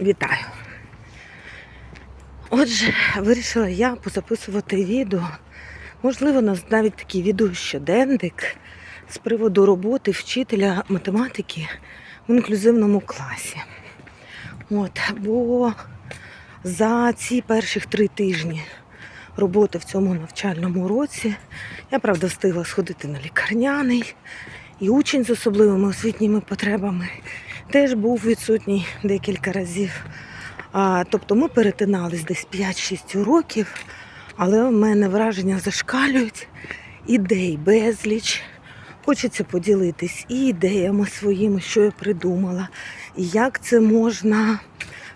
Вітаю. Отже, вирішила я позаписувати відео. Можливо, навіть такий відеощоденник з приводу роботи вчителя математики в інклюзивному класі. От, бо за ці перших три тижні роботи в цьому навчальному році я, правда, встигла сходити на лікарняний, і учень з особливими освітніми потребами теж був відсутній декілька разів. А, тобто ми перетинались десь 5-6 уроків, але в мене враження зашкалюють, ідей безліч. Хочеться поділитись і ідеями своїми, що я придумала, і як це можна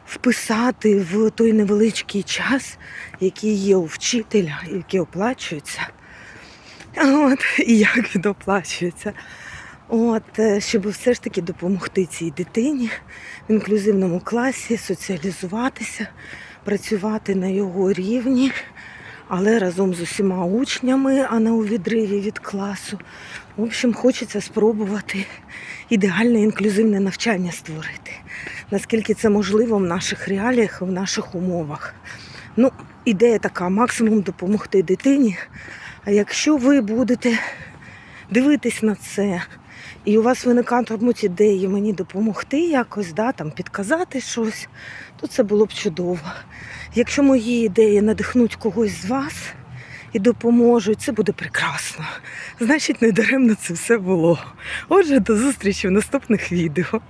вписати в той невеличкий час, який є у вчителя, який оплачується. От, і як він оплачується. От, е, щоб все ж таки допомогти цій дитині в інклюзивному класі, соціалізуватися, працювати на його рівні, але разом з усіма учнями, а не у відриві від класу. В общем, хочеться спробувати ідеальне інклюзивне навчання створити. Наскільки це можливо в наших реаліях, в наших умовах. Ну, ідея така, максимум допомогти дитині. А якщо ви будете дивитись на це, і у вас виникатимуть ідеї мені допомогти якось, да, там, підказати щось, то це було б чудово. Якщо мої ідеї надихнуть когось з вас і допоможуть, це буде прекрасно. Значить, не даремно це все було. Отже, до зустрічі в наступних відео.